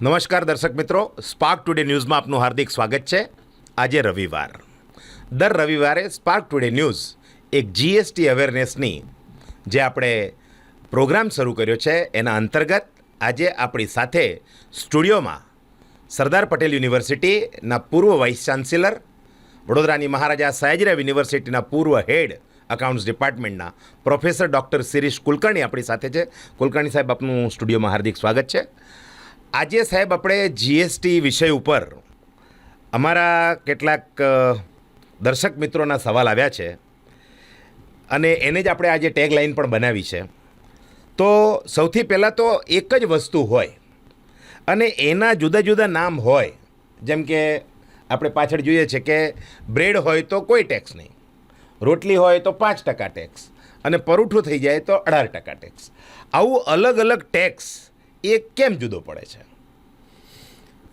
નમસ્કાર દર્શક મિત્રો. સ્પાર્ક ટુડે ન્યૂઝમાં આપનું હાર્દિક સ્વાગત છે. આજે રવિવાર. દર રવિવારે સ્પાર્ક ટુડે ન્યૂઝ એક જીએસટી અવેરનેસની જે આપણે પ્રોગ્રામ શરૂ કર્યો છે, એના અંતર્ગત આજે આપણી સાથે સ્ટુડિયોમાં સરદાર પટેલ યુનિવર્સિટીના પૂર્વ વાઇસ ચાન્સેલર વડોદરાની મહારાજા સયાજીરાવ યુનિવર્સિટીના પૂર્વ હેડ અકાઉન્ટ્સ ડિપાર્ટમેન્ટના પ્રોફેસર ડૉક્ટર શિરીષ કુલકર્ણી આપણી સાથે છે. કુલકર્ણી સાહેબ, આપનું સ્ટુડિયોમાં હાર્દિક સ્વાગત છે. આજે સાહેબ આપણે જીએસટી વિષય ઉપર અમારા કેટલાક દર્શક મિત્રોના સવાલ આવ્યા છે અને એને જ આપણે આજે ટેગ લાઈન પણ બનાવી છે. તો સૌથી પહેલાં તો એક જ વસ્તુ હોય અને એના જુદા જુદા નામ હોય, જેમ કે આપણે પાછળ જોઈએ છે કે બ્રેડ હોય તો કોઈ ટેક્સ નહીં, રોટલી હોય તો પાંચ ટકા ટેક્સ અને પરોઠું થઈ જાય તો અઢાર ટકા ટેક્સ આવું અલગ અલગ ટેક્સ એ કેમ જુદો પડે છે?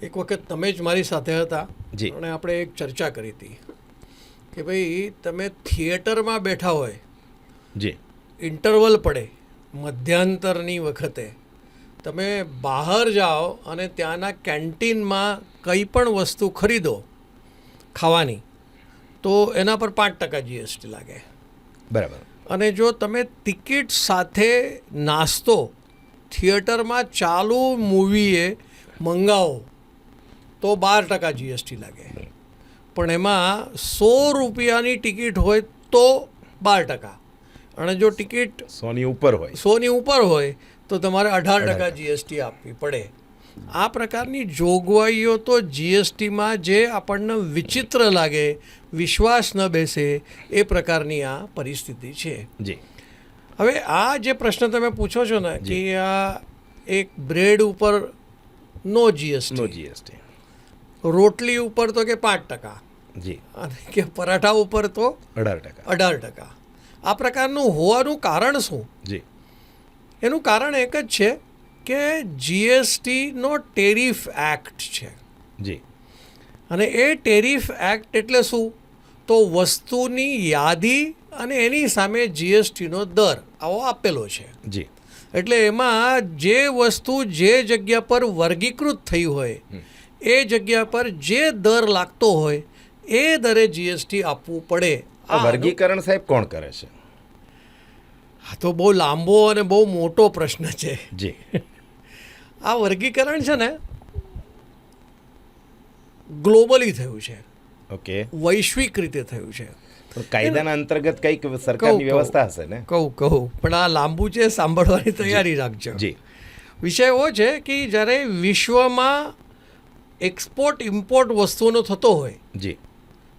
એક વખત તમે જ મારી સાથે હતા જી. અને આપણે એક ચર્ચા કરી હતી કે ભાઈ તમે થિયેટરમાં બેઠા હોય જી. ઇન્ટરવલ પડે મધ્યાંતરની વખતે તમે બહાર જાઓ અને ત્યાંના કેન્ટીનમાં કંઈ પણ વસ્તુ ખરીદો ખાવાની તો એના પર પાંચ ટકા જીએસટી લાગે. બરાબર. અને જો તમે ટિકિટ સાથે નાસ્તો થિયેટરમાં ચાલુ મૂવીએ મંગાવો તો બાર ટકા જીએસટી લાગે. પણ એમાં સો રૂપિયાની ટિકિટ હોય તો બાર ટકા. અને જો ટિકિટ સોની ઉપર હોય. સોની ઉપર હોય તો તમારે અઢાર ટકા જીએસટી આપવી પડે. આ પ્રકારની જોગવાઈઓ તો જીએસટીમાં જે આપણને વિચિત્ર લાગે વિશ્વાસ ન બેસે એ પ્રકારની આ પરિસ્થિતિ છે. જી. હવે આ જે પ્રશ્ન તમે પૂછો છો ને કે આ એક બ્રેડ ઉપર નો નો જીએસટી જીએસટી રોટલી ઉપર તો કે પાંચ ટકા. જી. અને કે પરાઠા ઉપર તો અઢાર ટકા. અઢાર ટકા. આ પ્રકારનું હોવાનું કારણ શું? જી. એનું કારણ એક જ છે કે જીએસટીનો ટેરિફ એક્ટ છે. જી. અને એ ટેરિફ એક્ટ એટલે શું? તો વસ્તુની યાદી અને એની સામે જીએસટીનો દર. આવો આપેલો છે. જી. એટલે એમાં જે વસ્તુ જે જગ્યા પર વર્ગીકૃત થઈ હોય એ જગ્યા પર જે દર લાગતો હોય એ દરે જીએસટી આપવું પડે. આ વર્ગીકરણ સાહેબ કોણ કરે છે? આ તો બહુ લાંબો અને બહુ મોટો પ્રશ્ન છે. જી. આ વર્ગીકરણ છે ને ગ્લોબલી થયું છે. ઓકે. વૈશ્વિક રીતે થયું છે. કાયદાના અંતર્ગત કંઈક સરકારની. વ્યવસ્થા હશે ને? કહું કહું. પણ આ લાંબુ છે સાંભળવાની તૈયારી રાખજો. જી. વિષય એવો છે કે જ્યારે વિશ્વમાં એક્સપોર્ટ ઇમ્પોર્ટ વસ્તુઓનો થતો હોય જી.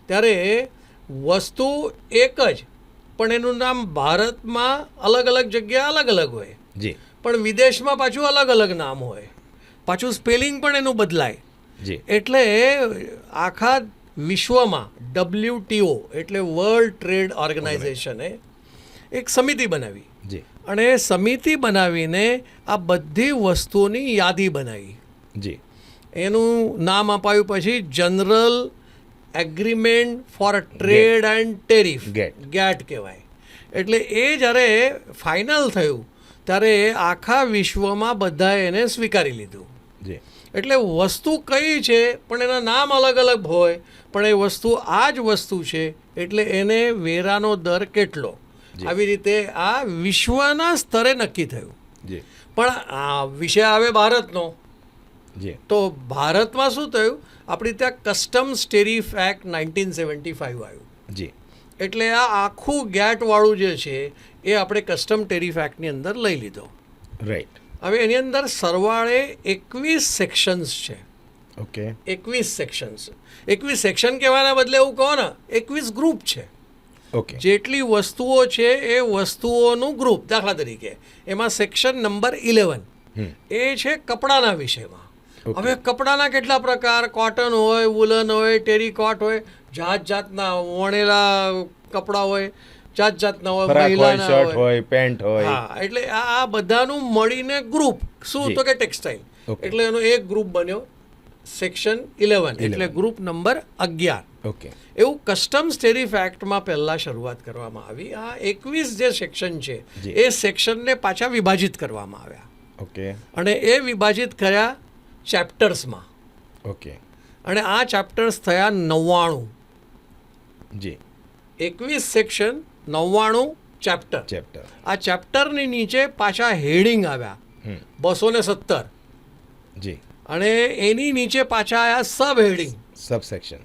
ત્યારે વસ્તુ એક જ પણ એનું નામ ભારતમાં અલગ અલગ જગ્યા અલગ અલગ હોય. જી. પણ વિદેશમાં પાછું અલગ અલગ નામ હોય. પાછું સ્પેલિંગ પણ એનું બદલાય. જી. એટલે આખા વિશ્વમાં ડબલ્યુટીઓ એટલે વર્લ્ડ ટ્રેડ ઓર્ગેનાઇઝેશને એક સમિતિ બનાવી. જી. અને સમિતિ બનાવીને આ બધી વસ્તુઓની યાદી બનાવી. જી. એનું નામ અપાયું પછી general agreement for trade and tariff GATT GATT કહેવાય. એટલે એ જ્યારે ફાઇનલ થયું ત્યારે આખા વિશ્વમાં બધાએ એને સ્વીકારી લીધું. જી. એટલે વસ્તુ કઈ છે પણ એના નામ અલગ અલગ હોય પણ એ વસ્તુ આ જ વસ્તુ છે એટલે એને વેરાનો દર કેટલો? આવી રીતે આ વિશ્વના સ્તરે નક્કી થયું. જે. પણ આ વિષય આવે ભારતનો. જી. તો ભારતમાં શું થયું? આપણી ત્યાં customs tariff act nineteen seventy five આવ્યું. જી. એટલે આ આખું ગેટવાળું જે છે એ આપણે કસ્ટમ ટેરિફ એક્ટની અંદર લઈ લીધો. રાઈટ. હવે એની અંદર સરવાળે એકવીસ સેક્શન્સ છે. ઓકે એકવીસ સેક્શન એકવીસ સેક્શન કહેવાના બદલે એવું કહો ને એકવીસ ગ્રુપ છે. ઓકે જેટલી વસ્તુઓ છે એ વસ્તુઓનું ગ્રુપ દાખલા તરીકે. એમાં સેક્શન નંબર ઇલેવન એ છે કપડાના વિષયમાં. હવે કપડાના કેટલા પ્રકાર? કોટન હોય વુલન હોય ટેરીકોટ હોય જાત જાતના વણેલા કપડાં હોય જાત જાતના હોય મહિલાના શર્ટ હોય. પેન્ટ હોય. હા એટલે આ બધાનું મળીને ગ્રુપ શું તો કે ટેક્સટાઇલ એટલે એનો એક ગ્રુપ બન્યો સેક્શન ઇલેવન એટલે ગ્રુપ નંબર અગિયાર. ઓકે એવું કસ્ટમ્સ ટેરિફ એક્ટમાં પહેલાં શરૂઆત કરવામાં આવી. આ એકવીસ જે સેક્શન છે એ સેક્શનને પાછા વિભાજિત કરવામાં આવ્યા. ઓકે અને એ વિભાજિત કર્યા ચેપ્ટર્સમાં ઓકે અને આ ચેપ્ટર્સ થયા નવ્વાણું. જી. એકવીસ સેક્શન નવ્વાણું ચેપ્ટર ચેપ્ટર આ ચેપ્ટરની નીચે પાછા હેડિંગ આવ્યા. બસો ને સત્તર. જી. અને એની નીચે પાછા આયા સબ હેડિંગ સબસેક્શન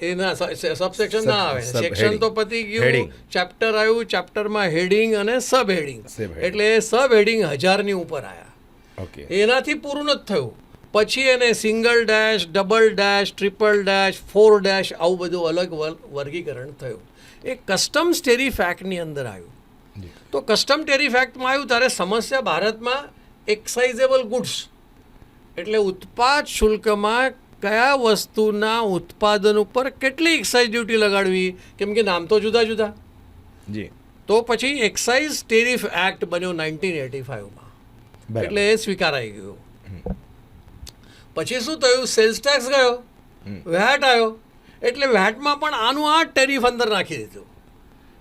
એના સબસેક્શન ના આવે. સેક્શન તો પતી ગયું. ચેપ્ટર આવ્યું ચેપ્ટરમાં હેડિંગ અને સબ હેડિંગ એટલે સબ હેડિંગ હજારની ઉપર આવ્યા એનાથી પૂરું જ થયું. પછી એને single dash double dash triple dash four dash આવું બધું અલગ વર- વર્ગીકરણ થયું. એ કસ્ટમ સ્ટેરી ફેક્ટની અંદર આવ્યું. તો કસ્ટમ ટેરી ફેક્ટમાં આવ્યું ત્યારે સમસ્યા ભારતમાં એક્સાઇઝેબલ ગુડ્સ એટલે ઉત્પાદ શુલ્કમાં કયા વસ્તુના ઉત્પાદન ઉપર કેટલી એક્સાઇઝ ડ્યુટી લગાડવી? કેમ કે નામ તો જુદા જુદા. જી. તો પછી એક્સાઇઝ ટેરિફ એક્ટ બન્યો નાઇન્ટીન એટી ફાઇવમાં એટલે એ સ્વીકારાઈ ગયું. પછી શું થયું? સેલ્સ ટેક્સ ગયો. વેટ આવ્યો. એટલે વેટમાં પણ આનું આ ટેરિફ અંદર નાખી દીધું.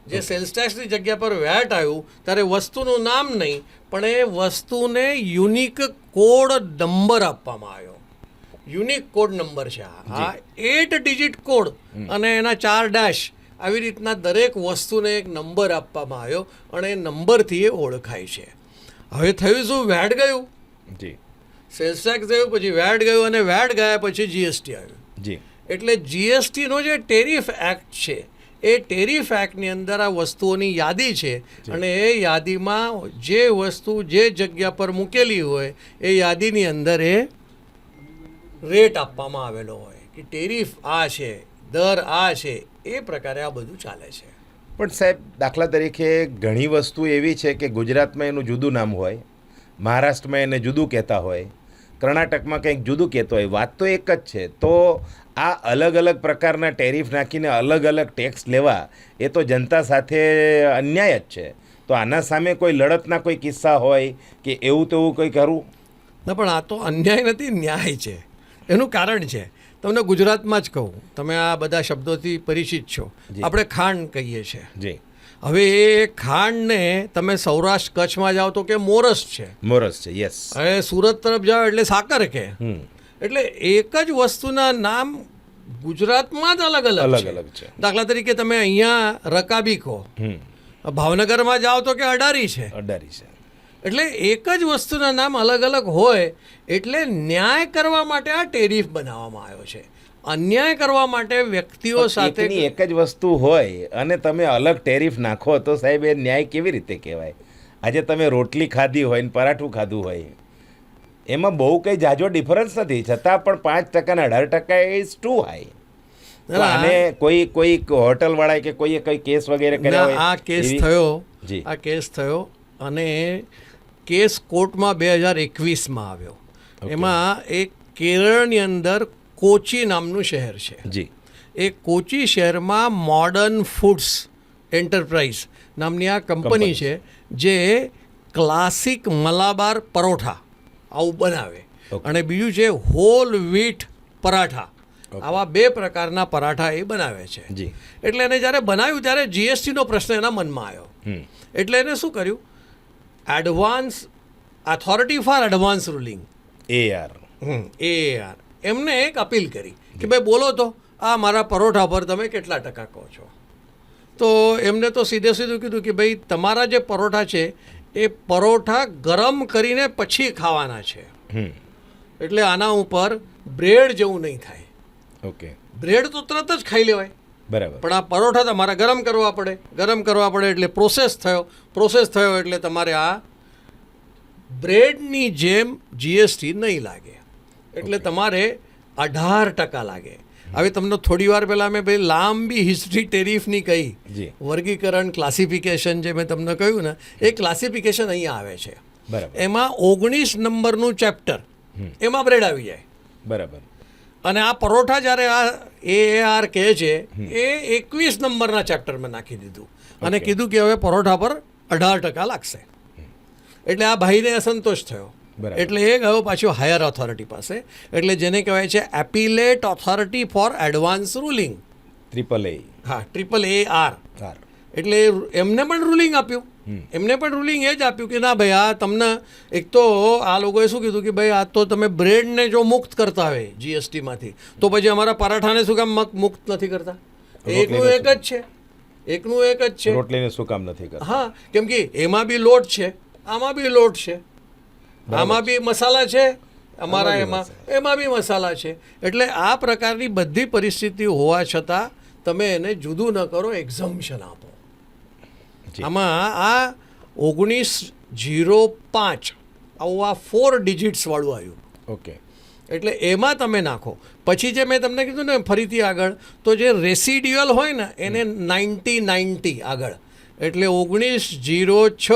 જે સેલ્સ ટેક્સની જગ્યા પર વેટ આવ્યું ત્યારે વસ્તુનું નામ નહીં પણ એ વસ્તુને યુનિક કોડ નંબર આપવામાં આવ્યો. યુનિક કોડ નંબર છે આ. એટ ડિજિટ કોડ અને એના ચાર ડેશ આવી રીતના દરેક વસ્તુને એક નંબર આપવામાં આવ્યો અને એ નંબરથી એ ઓળખાય છે. હવે થયું શું? વેટ ગયું. જી. સેલ્સ ટેક્સ ગયું પછી વેટ ગયું અને વેટ ગયા પછી જીએસટી આવ્યું. જી. એટલે જીએસટીનો જે ટેરિફ એક્ટ છે એ ટેરિફ એક્ટની અંદર આ વસ્તુઓની યાદી છે. અને એ યાદીમાં જે વસ્તુ જે જગ્યા પર મૂકેલી હોય એ યાદીની અંદર એ રેટ આપવામાં આવેલો હોય કે ટેરિફ આ છે દર આ છે એ પ્રકારે આ બધું ચાલે છે. પણ સાહેબ દાખલા તરીકે ઘણી વસ્તુ એવી છે કે ગુજરાતમાં એનું જુદું નામ હોય મહારાષ્ટ્રમાં એને જુદું કહેતા હોય કર્ણાટકમાં કંઈક જુદું કહેતો હોય વાત તો એક જ છે. તો આ અલગ અલગ પ્રકારના ટેરિફ નાખીને અલગ અલગ ટેક્સ લેવા એ તો જનતા સાથે અન્યાય જ છે. તો આના સામે કોઈ લડતના કોઈ કિસ્સા હોય કે એવું તેવું કંઈ કરવું ના પણ આ તો અન્યાય નથી ન્યાય છે. એનું કારણ છે. તમને ગુજરાતમાં જ કહું તમે આ બધા શબ્દોથી પરિચિત છો. આપણે ખાંડ કહીએ છીએ. જી. હવે એ ખાંડને તમે સૌરાષ્ટ્ર કચ્છમાં જાઓ તો કે મોરસ છે. મોરસ છે યસ હવે સુરત તરફ જાઓ એટલે સાકર કે. એટલે એક જ વસ્તુના નામ ગુજરાતમાં જ અલગ અલગ અલગ અલગ છે. દાખલા તરીકે તમે અહીંયા રકાબી કહો. હમ. ભાવનગરમાં જાઓ તો કે અડારી છે. અડારી છે. એટલે એક જ વસ્તુના નામ અલગ અલગ હોય એટલે ન્યાય કરવા માટે આ ટેરિફ બનાવવામાં આવ્યો છે. અન્યાય કરવા માટે વ્યક્તિઓ સાથે એક જ વસ્તુ હોય અને તમે અલગ ટેરિફ નાખો તો સાહેબ એ ન્યાય કેવી રીતે કહેવાય? આજે તમે રોટલી ખાધી હોય ને પરાઠું ખાધું હોય એમાં બહુ કંઈ જાજો ડિફરન્સ નથી છતાં પણ પાંચ ટકા ને અઢાર ટકા ઇઝ ટુ હાઈ અને કોઈ કોઈ હોટલ વાળા કે કોઈએ કઈ કેસ વગેરે કર્યા હોય આ કેસ થયો જી. આ કેસ થયો અને કેસ કોર્ટમાં બે હજાર એકવીસમાં આવ્યો. એમાં એક કેરળની અંદર કોચી નામનું શહેર છે. જી. એ કોચી શહેરમાં મોડર્ન ફૂડ્સ એન્ટરપ્રાઇઝ નામની આ કંપની છે જે ક્લાસિક મલાબાર પરોઠા આવું બનાવે. અને બીજું છે હોલ વીટ પરાઠા. આવા બે પ્રકારના પરાઠા એ બનાવે છે. જી. એટલે એને જ્યારે બનાવ્યું ત્યારે જીએસટીનો પ્રશ્ન એના મનમાં આવ્યો. એટલે એને શું કર્યું? Advance authority for advance ruling AR AR એમને એક અપીલ કરી કે ભાઈ બોલો તો આ મારા પરોઠા પર તમે કેટલા ટકા કહો છો? તો એમને તો સીધે સીધું કીધું કે ભાઈ તમારા જે પરોઠા છે એ પરોઠા ગરમ કરીને પછી ખાવાના છે. એટલે આના ઉપર બ્રેડ જેવું નહીં થાય. ઓકે. બ્રેડ તો તરત જ ખાઈ લેવાય. બરાબર. પણ આ પરોઠા તમારે ગરમ કરવા પડે. ગરમ કરવા પડે એટલે પ્રોસેસ થયો. પ્રોસેસ થયો એટલે તમારે આ બ્રેડની જેમ જીએસટી નહીં લાગે. એટલે તમારે અઢાર ટકા લાગે. હવે તમને થોડી વાર પહેલાં મેં ભાઈ લાંબી હિસ્ટ્રી ટેરિફની કહી. વર્ગીકરણ ક્લાસિફિકેશન જે મેં તમને કહ્યું ને એ ક્લાસિફિકેશન અહીંયા આવે છે. બરાબર. એમાં ઓગણીસ નંબરનું ચેપ્ટર એમાં બ્રેડ આવી જાય. બરાબર. અને આ પરોઠા જ્યારે આ એ આર કહે છે એ એકવીસ નંબરના ચેપ્ટરમાં નાખી દીધું. અને કીધું કે હવે પરોઠા પર અઢાર ટકા લાગશે. એટલે આ ભાઈને અસંતોષ થયો. એટલે એ ગયો પાછો હાયર ઓથોરિટી પાસે. એટલે જેને કહેવાય છે appellate authority for advance ruling triple A હા ટ્રિપલ એ આર એટલે એમને પણ રૂલિંગ આપ્યું. એમને પણ રૂલિંગ એ જ આપ્યું કે ના ભાઈ આ તમને એક તો આ લોકોએ શું કીધું કે ભાઈ આ તો તમે બ્રેડને જો મુક્ત કરતા હોય જીએસટીમાંથી તો પછી અમારા પરાઠાને શું કામ મક- મુક્ત નથી કરતા? એકનું એક જ છે. એકનું એક જ છે. રોટલીને શું કામ નથી કરતા? હા કેમ કે એમાં બી લોટ છે. આમાં બી લોટ છે. આમાં બી મસાલા છે અમારા એમાં. એમાં બી મસાલા છે. એટલે આ પ્રકારની બધી પરિસ્થિતિ હોવા છતાં તમે એને જુદું ન કરો એક્ઝમ્પશન આપો. આમાં આ ઓગણીસ જીરો પાંચ આવું આ ફોર ડિજિટ્સવાળું આવ્યું. ઓકે. એટલે એમાં તમે નાખો. પછી જે મેં તમને કીધું ને ફરીથી આગળ તો જે રેસિડ્યુઅલ હોય ને એને નાઇન્ટી નાઇન્ટી આગળ. એટલે ઓગણીસ જીરો છ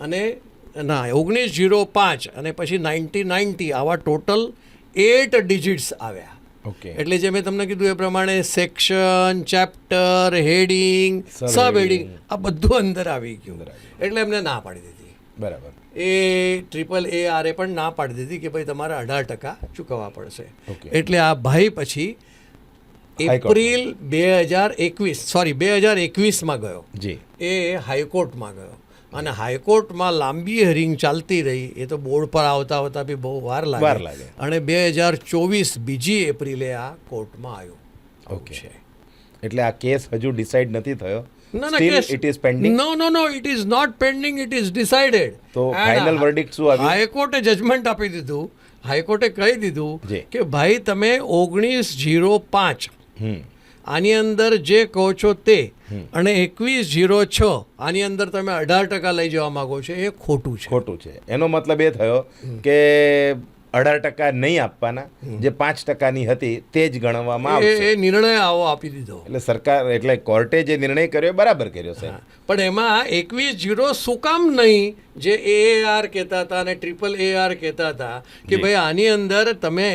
અને ના ઓગણીસ જીરો પાંચ અને પછી નાઇન્ટી નાઇન્ટી આવા ટોટલ એટ ડિજિટ્સ આવ્યા. ઓકે. એટલે જે મેં તમને કીધું એ પ્રમાણે section chapter heading sub heading આ બધું અંદર આવી ગયું. એટલે એમને ના પાડી દીધી. બરાબર. એ ટ્રિપલ એ આરે પણ ના પાડી દીધી કે ભાઈ તમારે અઢાર ટકા ચૂકવવા પડશે. એટલે આ ભાઈ પછી એપ્રિલ બે હજાર એકવીસ સોરી બે હજાર એકવીસમાં ગયો. જી. એ હાઈકોર્ટમાં ગયો. અને હાઈકોર્ટમાં લાંબી હિયરિંગ ચાલતી રહી. એ તો બોર્ડ પર આવતા આવતા બી બહુ વાર લાગે. અને બે હજાર ચોવીસ બીજી એપ્રિલે આ કોર્ટમાં આવ્યો. ઓકે. એટલે આ કેસ હજુ ડિસાઈડ નથી થયો? ના ના case it is pending no no no it is not pending it is decided તો ફાઇનલ વર્ડિક્ટ શું આવ્યું? હાઈકોર્ટે જજમેન્ટ આપી દીધું. હાઈકોર્ટે કહી દીધું કે ભાઈ તમે ઓગણીસ જીરો પાંચ આની અંદર જે કહો છો તે. અને એકવીસ જીરો છ આની અંદર તમે અઢાર ટકા લઈ જવા માગો છો એ ખોટું છે. ખોટું છે. એનો મતલબ એ થયો કે અઢાર ટકા નહીં આપવાના જે પાંચ ટકાની હતી તે જ ગણવામાં એ આવશે. એ નિર્ણય આવો આપી દીધો. એટલે સરકાર એટલે કોર્ટે જે નિર્ણય કર્યો એ બરાબર કર્યો છે પણ એમાં એકવીસ જીરો શું કામ નહીં? જે એ એઆર કહેતા હતા અને ટ્રિપલ એઆર કહેતા હતા કે ભાઈ આની અંદર તમે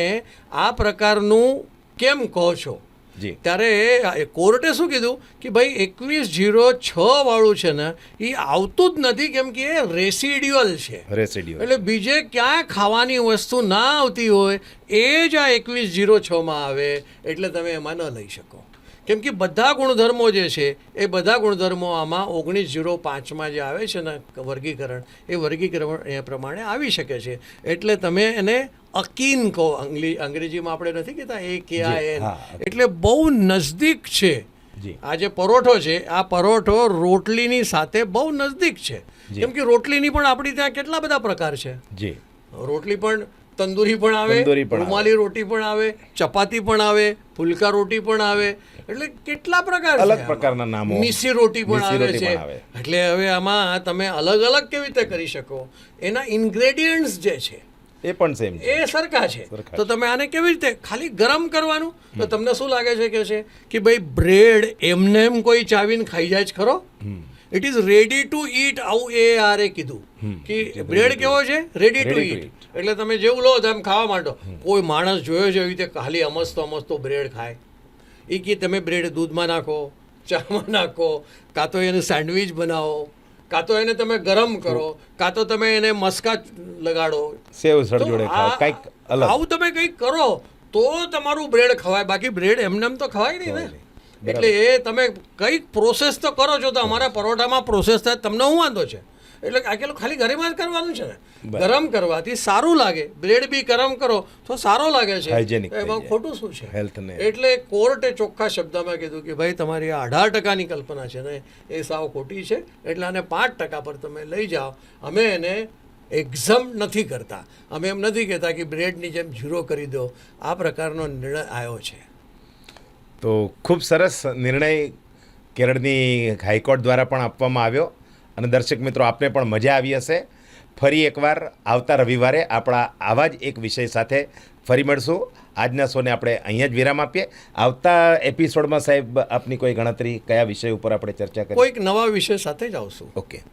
આ પ્રકારનું કેમ કહો છો? ત્યારે કોર્ટે શું કીધું? કે ભાઈ એકવીસ જીરો છ વાળું છે ને એ આવતું જ નથી કેમ કે એ રેસિડ્યુઅલ છે. રેસિડ્યુઅલ. એટલે બીજે ક્યાંય ખાવાની વસ્તુ ના આવતી હોય એ જ આ એકવીસ જીરો છમાં આવે એટલે તમે એમાં ન લઈ શકો. કેમ કે બધા ગુણધર્મો જે છે એ બધા ગુણધર્મો આમાં ઓગણીસ જીરો પાંચમાં જે આવે છે ને વર્ગીકરણ એ વર્ગીકરણ એ પ્રમાણે આવી શકે છે. એટલે તમે એને અકીન કહો અંગ્લી અંગ્રેજીમાં આપણે નથી કહેતા એ કે આ એન. એટલે બહુ નજદીક છે. આ જે પરોઠો છે આ પરોઠો રોટલીની સાથે બહુ નજદીક છે. કેમ કે રોટલીની પણ આપણી ત્યાં કેટલા બધા પ્રકાર છે? જી. રોટલી પણ તંદૂરી પણ આવે રૂમાલી રોટી પણ આવે ચપાતી પણ આવે ફુલકા રોટી પણ આવે. એટલે કેટલા પ્રકાર અલગ પ્રકારના નામો. મીસી રોટી પણ આવે છે. એટલે હવે આમાં તમે અલગ અલગ કેવી રીતે કરી શકો? એના ઇન્ગ્રેડિયન્ટ્સ જે છે એ પણ સેમ એ સરખા છે. તો તમે આને કેવી રીતે ખાલી ગરમ કરવાનું? તો તમને શું લાગે છે કે છે? કે ભાઈ બ્રેડ એમને એમ કોઈ ચાવીને ખાઈ જાય જ ખરો? It is ready to eat આવું એ આરે કીધું. કે બ્રેડ કેવો છે? રેડી ટુ ઈટ એટલે તમે જેવું લો તેમ ખાવા માંડો. કોઈ માણસ જોયો છે એવી રીતે ખાલી અમસ્તો અમસ્તો બ્રેડ ખાય? એ કે તમે બ્રેડ દૂધમાં નાખો ચામાં નાખો કાં તો એને સેન્ડવિચ બનાવો કાં તો એને તમે ગરમ કરો કાં તો તમે એને મસ્કા લગાડો. સેવ સળજોડે ખાઓ. કંઈક અલગ. આવું તમે કંઈક કરો તો તમારું બ્રેડ ખવાય. બાકી બ્રેડ એમને એમ તો ખવાય નહીં ને. એટલે એ તમે કંઈક પ્રોસેસ તો કરો છો તો અમારા પરોઠામાં પ્રોસેસ થાય તમને હું વાંધો છે? એટલે આ પેલું ખાલી ગરમમાં જ કરવાનું છે ને? ગરમ કરવાથી સારું લાગે. બ્રેડ બી ગરમ કરો તો સારો લાગે છે. એમાં ખોટું શું છે? હેલ્થને એટલે કોર્ટે ચોખ્ખા શબ્દમાં કીધું કે ભાઈ તમારી આ અઢાર ટકાની કલ્પના છે ને એ સાવ ખોટી છે. એટલે આને પાંચ ટકા પર તમે લઈ જાઓ. અમે એને એક્ઝમ નથી કરતા. અમે એમ નથી કહેતા કે બ્રેડની જેમ ઝીરો કરી દો. આ પ્રકારનો નિર્ણય આવ્યો છે. તો ખૂબ સરસ નિર્ણય કેરળની હાઈકોર્ટ દ્વારા પણ આપવામાં આવ્યો. અને દર્શક મિત્રો આપને પણ મજા આવી હશે. ફરી એકવાર આવતા રવિવારે આપણા આવા જ એક વિષય સાથે ફરી મળશું. આજના શોને આપણે અહીંયા જ વિરામ આપીએ. આવતા એપિસોડમાં સાહેબ આપની કોઈ ગણતરી કયા વિષય ઉપર આપણે ચર્ચા કરીએ કોઈક નવા વિષય સાથે જ આવશું. ઓકે.